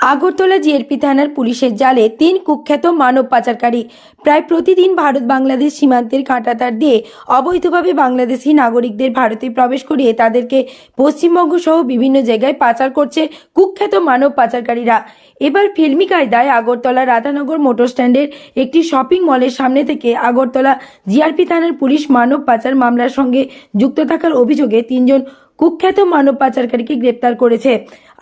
আগরতলা জিএরপি থানার পুলিশের জালে তিন কুখ্যাত মানব পাচারকারী প্রায় প্রতিদিন ভারত বাংলাদেশ সীমান্তের কাঁটাতার দিয়ে অবৈধভাবে বাংলাদেশি নাগরিকদের ভারতে প্রবেশ করিয়ে তাদেরকে পশ্চিমবঙ্গ সহ বিভিন্ন জায়গায় পাচার করছে কুখ্যাত মানব পাচারকারীরা। এবার ফিল্মি কায়দায় আগরতলা রাধানগর মোটর স্ট্যান্ডের একটি শপিং মলের সামনে থেকে আগরতলা জিআরপি থানার পুলিশ মানব পাচার মামলার সঙ্গে যুক্ত থাকার অভিযোগে তিনজন কুখ্যাত মানব পাচারকারীকে গ্রেপ্তার করেছে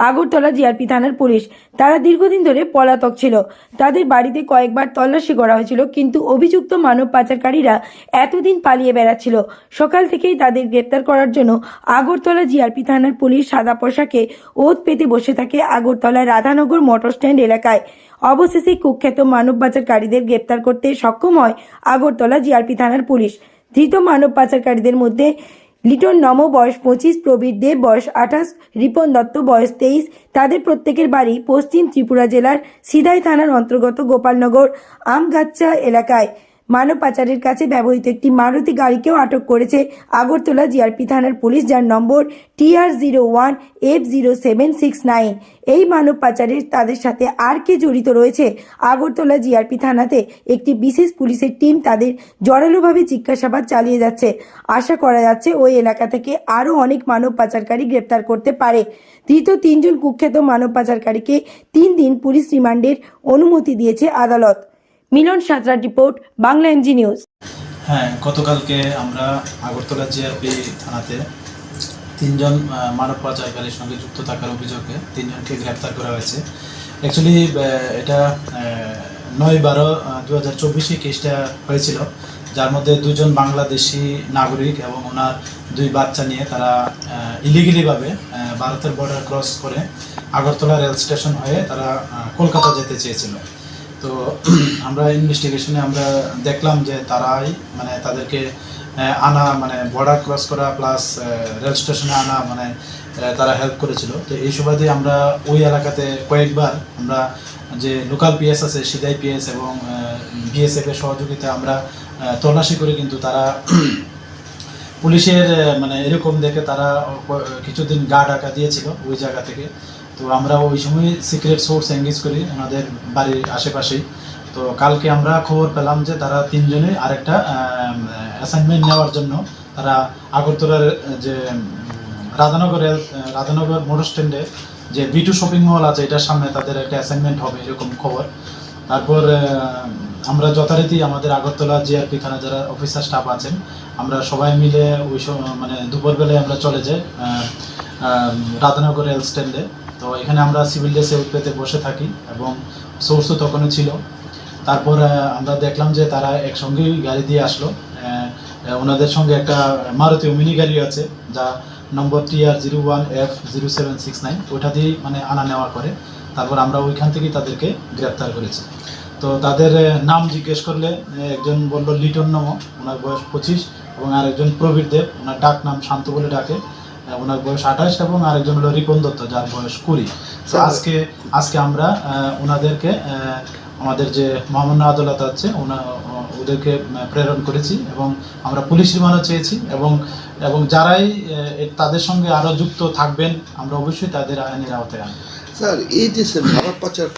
আগরতলা জিআরপি থানার পুলিশ। তারা দীর্ঘদিন ধরে পলাতক ছিল। তাদের বাড়িতে কয়েকবার তল্লাশি করা হয়েছিল, কিন্তু অভিযুক্ত মানব পাচারকারীরা এতদিন পালিয়ে বেড়াচ্ছিল। সকাল থেকেই তাদের গ্রেপ্তার করার জন্য আগরতলা জিআরপি থানার পুলিশ সাদা পোশাকে ওত পেতে বসে থাকে আগরতলা রাধানগর মোটর স্ট্যান্ড এলাকায়। অবশেষে কুখ্যাত মানব পাচারকারীদের গ্রেপ্তার করতে সক্ষম হয় আগরতলা জিআরপি থানার পুলিশ। ধৃত মানব পাচারকারীদের মধ্যে লিটন নম, বয়স পঁচিশ, প্রবীর দেব, বয়স আঠাশ, রিপন দত্ত, বয়স তেইশ, তাদের প্রত্যেকের বাড়ি পশ্চিম ত্রিপুরা জেলার সিধাই থানার অন্তর্গত গোপালনগর আমগাচ্চা এলাকায়। মানব পাচারের কাছে ব্যবহৃত একটি মারুতি গাড়িকেও আটক করেছে আগরতলা জিআরপি থানার পুলিশ, যার number TR zero one, F zero seven six nine. এই মানব পাচারের তাদের সাথে আর কে জড়িত রয়েছে? আগরতলা জিআরপি থানাতে একটি বিশেষ পুলিশের টিম তাদের জোরালোভাবে জিজ্ঞাসাবাদ চালিয়ে যাচ্ছে। আশা করা যাচ্ছে ওই এলাকা থেকে আরও অনেক মানব পাচারকারী গ্রেপ্তার করতে পারে। ধৃত তিনজন কুখ্যাত মানব পাচারকারীকে তিন দিন পুলিশ রিমান্ডের অনুমতি দিয়েছে আদালত। মিলন সাঁতরার রিপোর্ট, বাংলা এমজি নিউজ হ্যাঁ গতকালকে আমরা আগরতলা জিআরপি থানাতে তিনজন মানব পাচারকারীর সঙ্গে যুক্ত থাকার অভিযোগে তিনজনকে গ্রেপ্তার করা হয়েছে। অ্যাকচুয়ালি এটা নয় বারো দু হাজার চব্বিশে কেসটা হয়েছিল, যার মধ্যে দুজন বাংলাদেশি নাগরিক এবং ওনার দুই বাচ্চা নিয়ে তারা ইলিগেলিভাবে ভারতের বর্ডার ক্রস করে আগরতলা রেল স্টেশন হয়ে তারা কলকাতা যেতে চেয়েছিল। তো আমরা ইনভেস্টিগেশনে আমরা দেখলাম যে তারাই মানে তাদেরকে আনা মানে বর্ডার ক্রস করা প্লাস রেল স্টেশনে আনা মানে তারা হেল্প করেছিল। তো এই সুবাদে আমরা ওই এলাকাতে কয়েকবার আমরা যে লোকাল পিএস আছে, সিদাই পিএস এবং বিএসএফ এর সহযোগিতায় আমরা তল্লাশি করে কিন্তু তারা পুলিশের মানে এরকম দেখে তারা কিছুদিন গা ডাকা দিয়েছিল ওই জায়গা থেকে। তো আমরা ওই সময় সিক্রেট সোর্স এঙ্গেজ করি ওনাদের বাড়ির আশেপাশেই। তো কালকে আমরা খবর পেলাম যে তারা তিনজনে আরেকটা অ্যাসাইনমেন্ট নেওয়ার জন্য তারা আগরতলার যে রাধানগর রাধানগর মোটর স্ট্যান্ডে যে বিটু শপিং মল আছে, এটার সামনে তাদের একটা অ্যাসাইনমেন্ট হবে এরকম খবর। তারপর আমরা যথারীতি আমাদের আগরতলা জিআরপি থানা যারা অফিসার স্টাফ আছেন, আমরা সবাই মিলে ওই মানে দুপুরবেলায় আমরা চলে যাই রাধানগর রেল স্ট্যান্ডে তো এখানে আমরা সিভিল ড্রেসে পেতে বসে থাকি এবং সোর্সও তখনও ছিল। তারপর আমরা দেখলাম যে তারা একসঙ্গেই গাড়ি দিয়ে আসলো। ওনাদের সঙ্গে একটা মারুতি মিনি গাড়ি আছে, যা number T R zero one F zero seven six nine ওইটা দিয়েই মানে আনা নেওয়া করে। তারপর আমরা ওইখান থেকেই তাদেরকে গ্রেপ্তার করেছি। তো তাদের নাম জিজ্ঞেস করলে একজন বলল লিটন নম ওনার বয়স পঁচিশ এবং আরেকজন প্রবীর দেব, ওনার ডাক নাম শান্ত বলে ডাকে। ওনার বয়স আঠাশ এবং আরেকজন হলো রিপন দত্ত যার বয়স কুড়ি। তো আজকে আজকে আমরা ওনাদেরকে আমাদের যে মহামান্য আদালত আছে ওনা ওদেরকে প্রেরণ করেছি এবং আমরা পুলিশ রিমান্ডও চেয়েছি এবং এবং যারাই তাদের সঙ্গে আরও যুক্ত থাকবেন আমরা অবশ্যই তাদের আইনের আওতায় আনব। স্যার এই যে স্যার পাচার